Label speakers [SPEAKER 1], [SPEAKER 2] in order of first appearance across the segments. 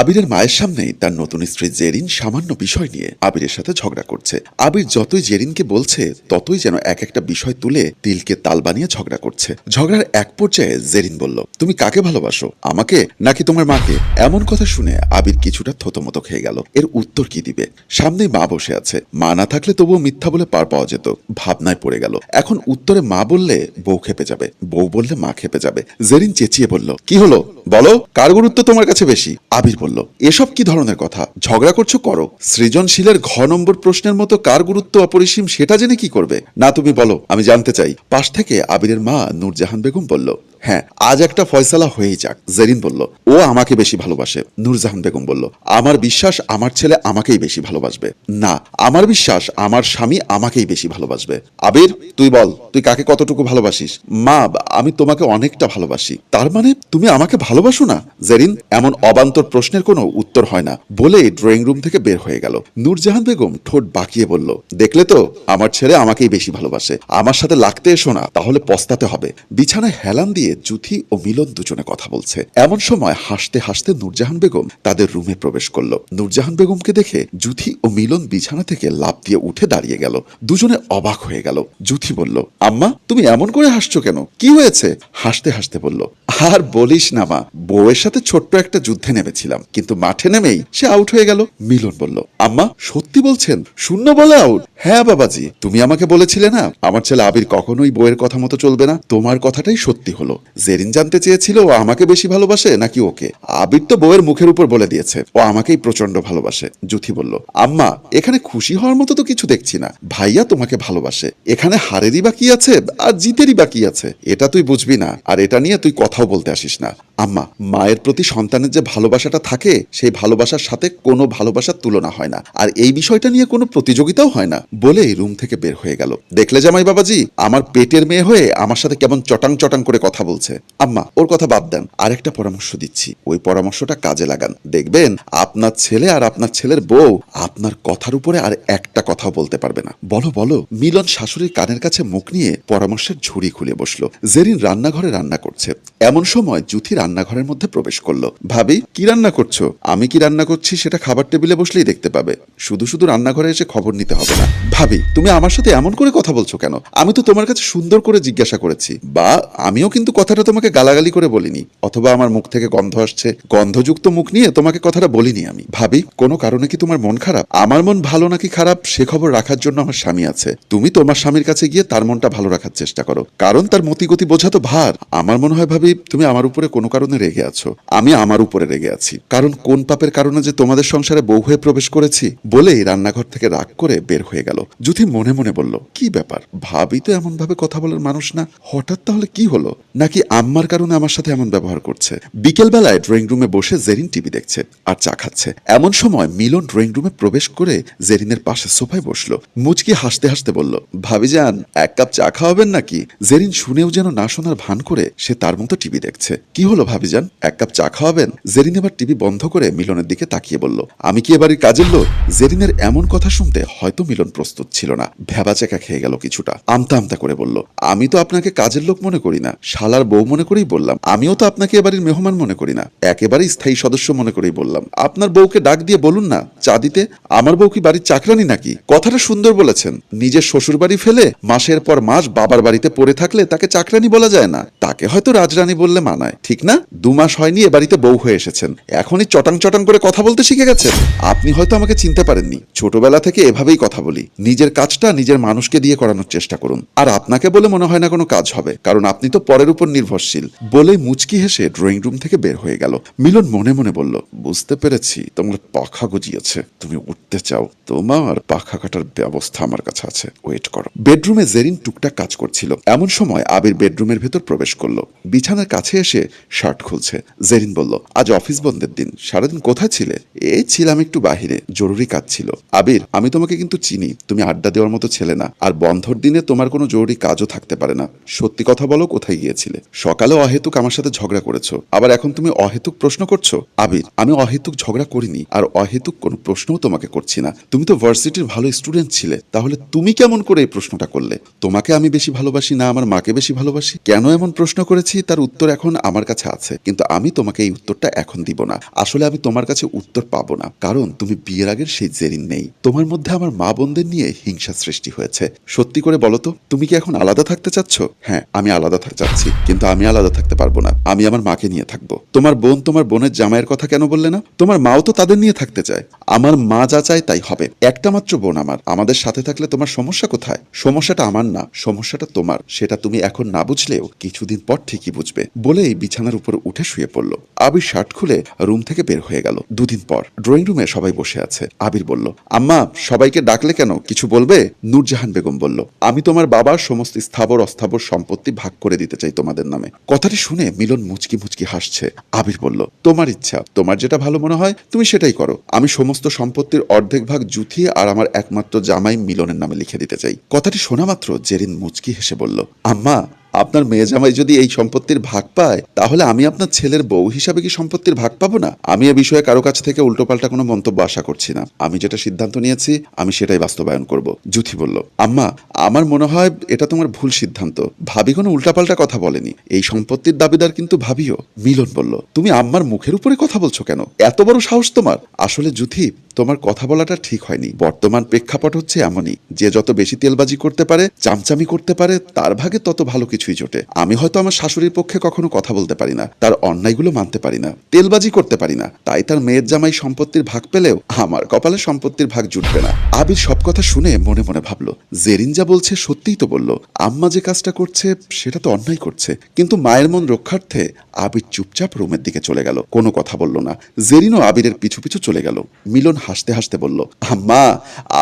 [SPEAKER 1] আবিরের মায়ের সামনেই তার নতুন স্ত্রী জেরিন সামান্য বিষয় নিয়ে আবিরের সাথে ঝগড়া করছে। আবির যতই জেরিনকে বলছে, ততই যেন এক একটা বিষয় তুলে তিলকে তাল বানিয়ে ঝগড়া করছে। ঝগড়ার এক পর্যায়ে জেরিন বলল, তুমি কাকে ভালোবাসো? আমাকে নাকি তোমার মাকে? এমন কথা শুনে আবির কিছুটা থতমত খেয়ে গেল। এর উত্তর কি দিবে? সামনেই মা বসে আছে। মা না থাকলে তবুও মিথ্যা বলে পার পাওয়া যেত। ভাবনায় পড়ে গেল। এখন উত্তরে মা বললে, বউ খেপে যাবে। বউ বললে মা খেপে যাবে। জেরিন চেঁচিয়ে বলল, কি হলো? বলো, কার গুরুত্ব তোমার কাছে বেশি? আবির এসব কি ধরনের কথা? ঝগড়া করছ করো। সৃজনশীলের ঘ নম্বর প্রশ্নের মতো কার গুরুত্ব অপরিসীম সেটা জেনে কি করবে? না তুমি বলো, আমি জানতে চাই। পাশ থেকে আবিরের মা নূরজাহান বেগম বলল হ্যাঁ আজ একটা ফয়সালা হয়েই যাক। জেরিন বলল, ও আমাকে বেশি ভালোবাসে। নূরজাহান বেগম বলল, আমার বিশ্বাস আমার ছেলে আমাকেই বেশি ভালোবাসবে। না, আমার বিশ্বাস আমার স্বামী আমাকেই বেশি ভালোবাসবে। আবির, তুই বল, তুই কাকে কতটুকু ভালোবাসিস? মা, আমি তোমাকে অনেকটা ভালোবাসি। তার মানে তুমি আমাকে ভালোবাসো না? জেরিন, এমন অবান্তর প্রশ্নের কোনো উত্তর হয় না। বলে ড্রয়িং রুম থেকে বের হয়ে গেল। নূরজাহান বেগম ঠোঁট বাঁকিয়ে বলল, দেখলে তো, আমার ছেলে আমাকেই বেশি ভালোবাসে। আমার সাথে লাগতে এসো না, তাহলে পস্তাতে হবে। বিছানায় হেলান দিয়ে জুথি ও মিলন দুজনে কথা বলছে। এমন সময় হাসতে হাসতে নূরজাহান বেগম তাদের রুমে প্রবেশ করল। নূরজাহান বেগমকে দেখে জুথি ও মিলন বিছানা থেকে লাফ দিয়ে উঠে দাঁড়িয়ে গেল। দুজনে অবাক হয়ে গেল। জুথি বলল, আম্মা, তুমি এমন করে হাসছো কেন? কি হয়েছে? হাসতে হাসতে বলল আর বলিস না, মা। বউয়ের সাথে ছোট্ট একটা যুদ্ধে নেমেছিলাম, কিন্তু মাঠে নেমেই সে আউট হয়ে গেল। মিলন বলল, আম্মা, সত্যি বলছেন? শূন্য বলে আউট হ্যাঁ বাবাজি। তুমি আমাকে বলেছিলে না, আমার ছেলে আবির কখনোই বউয়ের কথা মতো চলবে না। তোমার কথাটাই সত্যি হলো। জেরিন জানতে চেয়েছিল, ও আমাকে বেশি ভালোবাসে নাকি ওকে? আবির তো বউয়ের মুখের উপর বলে দিয়েছে, ও আমাকেই প্রচণ্ড ভালোবাসে। জুথি বলল, আম্মা, এখানে খুশি হওয়ার মতো তো কিছু দেখছি না। ভাইয়া তোমাকে ভালোবাসে। এখানে হারেরই বা কি আছে, আর জিতেরই বা কি আছে? এটা তুই বুঝবি না, আর এটা নিয়ে তুই কথাও বলতে আসিস না। আম্মা, মায়ের প্রতি সন্তানের যে ভালোবাসাটা থাকে, সেই ভালোবাসার সাথে কোনো ভালোবাসার তুলনা হয় না। আর এই বিষয়টা নিয়ে কোনো প্রতিযোগিতাও হয় না, বলে রুম থেকে বের হয়ে গেল। দেখলে জামাই বাবাজি, আমার পেটের মেয়ে হয়ে আমার সাথে কেমন চটাং চটাং করে কথা বলছে। আম্মা, ওর কথা বাদ দেন, আরেকটা পরামর্শ দিচ্ছি। ওই পরামর্শটা কাজে লাগান। দেখবেন, আপনার ছেলে আর আপনার ছেলের বউ আপনার কথার উপরে আর একটা কথাও বলতে পারবে না। বলো বলো, মিলন শাশুড়ির কানের কাছে মুখ নিয়ে পরামর্শের ঝুড়ি খুলে বসল। জেরিন রান্নাঘরে রান্না করছে। এমন সময় জুথি রান্নাঘরের মধ্যে প্রবেশ করল। ভাবি, কি রান্না করছ? আমি কি রান্না করছি সেটা খাবার টেবিলে বসলেই দেখতে পাবে। শুধু শুধু রান্নাঘরে এসে খবর নিতে হবে না। ভাবি, তুমি আমার সাথে এমন করে কথা বলছো কেন? আমি তো তোমার কাছে সুন্দর করে জিজ্ঞাসা করেছি। বা, আমিও কিন্তু কথাটা তোমাকে গালাগালি করে বলিনি। অথবা আমার মুখ থেকে গন্ধ আসছে। গন্ধযুক্ত মুখ নিয়ে তোমাকে কথাটা বলিনি আমি। ভাবি, কোনো কারণে কি তোমার মন খারাপ? আমার মন ভালো নাকি খারাপ সে খবর রাখার জন্য আমার স্বামী আছে। তুমি তোমার স্বামীর কাছে গিয়ে তার মনটা ভালো রাখার চেষ্টা করো। কারণ তার মতিগতি বোঝা তো ভার। আমার মনে হয় ভাবি তুমি আমার উপরে কোনো কারণে রেগে আছো। আমি আমার উপরে রেগে আছি। কারণ কোন পাপের কারণে যে তোমাদের সংসারে বউ হয়ে প্রবেশ করেছি বলেই রান্নাঘর থেকে রাগ করে বের হয়ে গেল। জুথি মনে মনে বলল, কি ব্যাপার? ভাবি তো এমন ভাবে কথা বলার মানুষ না। হঠাৎ তাহলে কি হলো? নাকি আম্মার কারণে আমার সাথে এমন ব্যবহার করছে? বিকেল বেলায় ড্রয়িং রুমে বসে জেরিন টিভি দেখছে আর চা খাচ্ছে। এমন সময় মিলন ড্রয়িং রুমে প্রবেশ করে জেরিনের পাশে সোফায় বসল। মুচকি হাসতে হাসতে বলল ভাবি যান এক কাপ চা খাওয়াবেন নাকি? জেরিন শুনেও যেন না শোনার ভান করে সে তার মতো টিভি দেখছে। কি হলো ভাবিজান? এক কাপ চা খাওয়াবেন? জেরিন এবার টিভি বন্ধ করে মিলনের দিকে তাকিয়ে বলল, আমি কি এবারের কাজের লোক? জেরিনের এমন কথা শুনতে হয়তো মিলন প্রস্তুত ছিল না। ভেবাচেকা খেয়ে গেল কিছুটা। আমতা আমতা করে বলল, আমি তো আপনাকে কাজের লোক মনে করি না। শালার বউ মনে করেই বললাম। আমিও তো আপনাকে এবারের মেহমান মনে করি না। একেবারে স্থায়ী সদস্য মনে করেই বললাম। আপনার বউকে ডাক দিয়ে বলুন না। চা দিতে? আমার বউ কি বাড়ির চাকরানি নাকি? কথাটা সুন্দর বলেছেন। নিজের শ্বশুর বাড়ি ফেলে মাসের পর মাস বাবার বাড়িতে পড়ে থাকলে তাকে চাকরানি বলা যায় না। তাকে হয়তো রাজরানী বললে মানায়, ঠিক না? দু মাস হয়নি, এ বাড়িতে বউ হয়ে এসেছেন। এখনই চটাং চটাং করে কথা বলতে শিখে গেছেন। আপনি হয়তো আমাকে চিনতে পারেননি। ছোটবেলা থেকে এভাবেই কথা বলি। নিজের কাজটা নিজের মানুষকে দিয়ে করানোর চেষ্টা করুন। আর আপনাকে বলে মনে হয় না কোনো কাজ হবে, কারণ আপনি তো পরের উপর নির্ভরশীল। বলে মুচকি হেসে ড্রয়িং রুম থেকে বের হয়ে গেল। মিলন মনে মনে বলল, বুঝতে পেরেছি, তোমার পাখা গজিয়েছে। তুমি উঠতে চাও। তোমার পাখা কাটার ব্যবস্থা আমার কাছে আছে। ওয়েট করো। বেডরুমে জেরিন টুকটাক কাজ করছিল। এমন সময় আবির বেডরুমের ভেতর প্রবেশ করল। বিছানার কাছে এসে শার্ট খুলছে। জেরিন বলল, আজ অফিস বন্ধের দিন। সারাদিন কোথায় ছিলে? এই ছিলাম একটু বাহিরে। জরুরি কাজ ছিল। আবির, আমি তোমাকে কিন্তু চিনি। তুমি আড্ডা দেওয়ার মতো ছেলে না। আর বন্ধর দিনে তোমার কোনো জরুরি কাজও থাকতে পারে না। সত্যি কথা বলো, কোথায় গিয়েছিলে? সকালে অহেতুক আমার সাথে ঝগড়া করেছ। আবার এখন তুমি অহেতুক প্রশ্ন করছ? আবির, আমি অহেতুক ঝগড়া করিনি। আর অহেতুক কোনো প্রশ্নও তোমাকে করছি না। তুমি তো ভার্সিটির ভালো স্টুডেন্ট ছিলে। তাহলে তুমি কেমন করে এই প্রশ্নটা করলে? তোমাকে আমি বেশি ভালোবাসি না, আমার মাকে বেশি ভালোবাসি। কেন এমন প্রশ্ন করেছি? তার উত্তর এখন আমার কাছে আছে, কিন্তু আমি তোমাকে এই উত্তরটা এখন দিব না। আসলে আমি তোমার কাছে উত্তর পাবো না, কারণ তুমি বিয়ের আগের সেই জেরিন নেই। তোমার মধ্যে আমার মা বোনদের নিয়ে হিংসা সৃষ্টি হয়েছে। সত্যি করে বলো তো, তুমি কি এখন আলাদা থাকতে চাচ্ছ? হ্যাঁ আমি আলাদা থাকতে চাচ্ছি, কিন্তু আমি আলাদা থাকতে পারব না। আমি আমার মাকে নিয়ে থাকব। তোমার বোন তোমার বোনের জামাইয়ের কথা কেন বললে না? তোমার মাও তো তাদের নিয়ে থাকতে চায়। আমার মা যা চায় তাই হবে। একটা মাত্র বোন আমার। আমাদের সাথে থাকলে তোমার সমস্যা কোথায়? সমস্যাটা আমার না, সমস্যাটা তোমার। সেটা তুমি এখন না বুঝলেও কিছুদিন পর ঠিকই বুঝবে। বলেই বিছানার উপর উঠে শুয়ে পড়ল। আবির শার্ট খুলে রুম থেকে বের হয়ে গেল। দুদিন পর ড্রয়িং রুমে সবাই বসে আছে। আবির বলল, আম্মা, সবাইকে ডাকলে কেন? কিছু বলবে? নূরজাহান বেগম বলল, আমি তোমার বাবার সমস্ত স্থাবর, অস্থাবর সম্পত্তি ভাগ করে দিতে চাই তোমাদের নামে। কথাটি শুনে মিলন মুচকি মুচকি হাসছে। আবির বলল, তোমার ইচ্ছা, তোমার যেটা ভালো মনে হয়, তুমি সেটাই করো। আমি সমস্ত সম্পত্তির অর্ধেক ভাগ জুথি আর আমার একমাত্র জামাই মিলনের নামে লিখে দিতে চাই। কথাটি শোনা মাত্র জেরিন মুচকি হেসে বলল, আম্মা আপনার মেয়ে জামাই যদি এই সম্পত্তির ভাগ পায়, তাহলে আমি আপনার ছেলের বউ হিসাবে কি সম্পত্তির ভাগ পাবো না? আমি এ বিষয়ে কারও কাছ থেকে উল্টোপাল্টা কোনো মন্তব্য আশা করছি না। আমি যেটা সিদ্ধান্ত নিয়েছি, আমি সেটাই বাস্তবায়ন করব, জুথি বলল। আম্মা, আমার মনে হয় এটা তোমার ভুল সিদ্ধান্ত। ভাবি কোনো উল্টাপাল্টা কথা বলেনি। এই সম্পত্তির দাবিদার কিন্তু ভাবিও। মিলন বলল, তুমি আম্মার মুখের উপরে কথা বলছো কেন? এত বড় সাহস তোমার। আসলে জুথি তোমার কথা বলাটা ঠিক হয়নি। বর্তমান প্রেক্ষাপট হচ্ছে এমনই, যে যত বেশি তেলবাজি করতে পারে, চামচামি করতে পারে, তার ভাগে তত ভালো কিছুই জোটে। আমি হয়তো আমার শাশুড়ির পক্ষে কখনো কথা বলতে পারি না, তার অন্যায়গুলো মানতে পারি না, তেলবাজি করতে পারি না, তাই তার মেয়ের জামাই সম্পত্তির ভাগ পেলেও আমার কপালে সম্পত্তির ভাগ জুটবে না। আবির সব কথা শুনে মনে মনে ভাবলো, জেরিন যা বলছে সত্যিই তো বলল, আম্মা যে কাজটা করছে সেটা তো অন্যায় করছে, কিন্তু মায়ের মন রক্ষার্থে আবির চুপচাপ রুমের দিকে চলে গেল, কোনো কথা বলল না। জেরিনও আবিরের পিছু পিছু চলে গেল। মিলন হাসতে হাসতে বলল, আম্মা,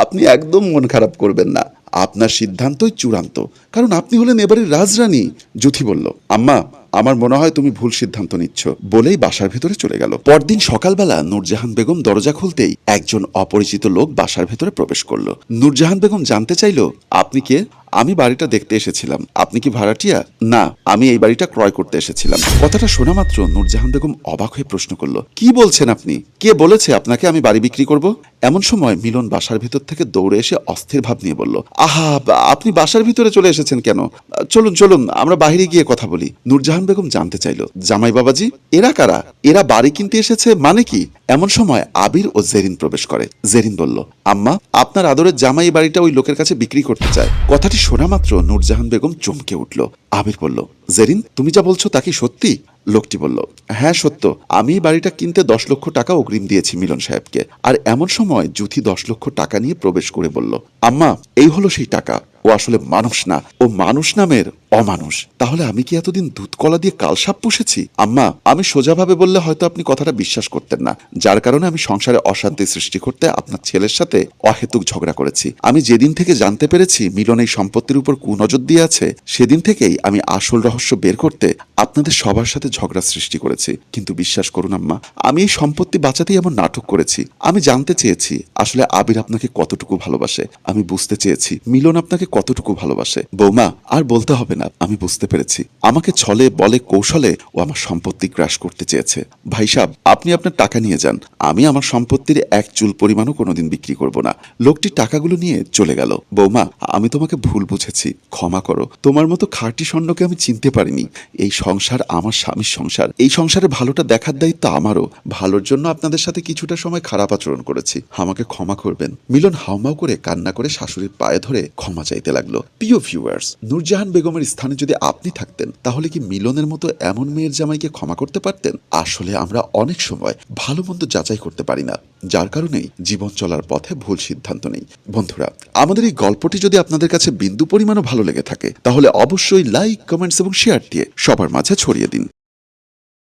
[SPEAKER 1] আপনি একদম মন খারাপ করবেন না। আপনার সিদ্ধান্তই চূড়ান্ত। কারণ আপনি হলেন এবারের রাজরানী। জ্যোতি বলল, আম্মা, আমার মনে হয় তুমি ভুল সিদ্ধান্ত নিচ্ছ। বলেই বাসার ভেতরে চলে গেল। পরদিন সকালবেলা নূরজাহান বেগম দরজা খুলতেই একজন অপরিচিত লোক বাসার ভেতরে প্রবেশ করল। নূরজাহান বেগম জানতে চাইল, আপনি কে? আমি বাড়িটা দেখতে এসেছিলাম। আপনি কি ভাড়াটিয়া? না, আমি এই বাড়িটা ক্রয় করতে এসেছিলাম। কথাটা শোনা মাত্র নূরজাহান বেগম অবাক হয়ে প্রশ্ন করল, কি বলছেন আপনি? কে বলেছে আপনাকে আমি বাড়ি বিক্রি করব? এমন সময় মিলন বাসার ভিতর থেকে দৌড়ে এসে অস্থির ভাব নিয়ে বলল, আহা, আপনি বাসার ভিতরে চলে এসেছেন কেন? চলুন চলুন, আমরা বাইরে গিয়ে কথা বলি। নূরজাহান বেগম জানতে চাইল, জামাই বাবাজি, এরা কারা? এরা বাড়ি কিনতে এসেছে মানে কি? এমন সময় আবির ও জেরিন প্রবেশ করে। জেরিন বলল, আম্মা, আপনার আদরের জামাই বাড়িটা ওই লোকের কাছে বিক্রি করতে চায়। কথাটি শোনা মাত্র নূরজাহান বেগম চমকে উঠল। আবির বলল, জেরিন, তুমি যা বলছো তা কি সত্যি? লোকটি বলল হ্যাঁ সত্য। আমি বাড়িটা কিনতে দশ লক্ষ টাকা অগ্রিম দিয়েছি মিলন সাহেবকে। আর এমন সময় জুথি দশ লক্ষ টাকা নিয়ে প্রবেশ করে বলল, আম্মা, এই হলো সেই টাকা। ও আসলে মানুষ না। ও মানুষ নামের অমানুষ। তাহলে আমি কি এতদিন দুধ কলা দিয়ে কালসাপ পুষেছি? আম্মা, আমি সোজাভাবে বললে হয়তো আপনি কথাটা বিশ্বাস করতেন না। যার কারণে আমি সংসারে অশান্তি সৃষ্টি করতে আপনার ছেলের সাথে অহেতুক ঝগড়া করেছি। আমি যেদিন থেকে জানতে পেরেছি মিলন এই সম্পত্তির উপর কুনজর দিয়ে আছে, সেদিন থেকেই আমি আসল রহস্য বের করতে আপনাদের সবার সাথে ঝগড়া সৃষ্টি করেছি। কিন্তু বিশ্বাস করুন আম্মা, আমি এই সম্পত্তি বাঁচাতেই এমন নাটক করেছি। আমি জানতে চেয়েছি আসলে আবির আপনাকে কতটুকু ভালোবাসে। আমি বুঝতে চেয়েছি মিলন আপনাকে কতটুকু ভালোবাসে। বৌমা, আর বলতে হবে না, আমি বুঝতে পেরেছি। আমাকে ছলে, বলে, কৌশলে ও আমার সম্পত্তি গ্রাস করতে চেয়েছে। ভাই সাহেব আপনি আপনার টাকা নিয়ে যান। আমি আমার সম্পত্তির এক চুল পরিমাণও কোনোদিন বিক্রি করব না। লোকটি টাকাগুলো নিয়ে চলে গেল। বৌমা, আমি তোমাকে ভুল বুঝেছি। ক্ষমা করো। তোমার মতো খাঁটি স্বর্ণকে আমি চিনতে পারিনি। এই সংসার আমার স্বামীর সংসার। এই সংসারে ভালোটা দেখার দায়িত্ব আমারও। ভালোর জন্য আপনাদের সাথে কিছুটা সময় খারাপ আচরণ করেছি। আমাকে ক্ষমা করবেন। মিলন হাউমাউ করে কান্না করে শাশুড়ির পায়ে ধরে ক্ষমা চাইতে লাগল। প্রিয় ভিউয়ার্স নূরজাহান বেগমের স্থানে যদি আপনি থাকতেন, তাহলে কি মিলনের মতো এমন মেয়ের জামাইকে ক্ষমা করতে পারতেন? আসলে আমরা অনেক সময় ভালো মন্দ যাচাই করতে পারি না, যার কারণেই জীবন চলার পথে ভুল সিদ্ধান্ত নেই। বন্ধুরা, আমাদের এই গল্পটি যদি আপনাদের কাছে বিন্দু পরিমাণও ভালো লেগে থাকে, তাহলে অবশ্যই লাইক কমেন্টস এবং শেয়ার দিয়ে সবার মাঝে ছড়িয়ে দিন।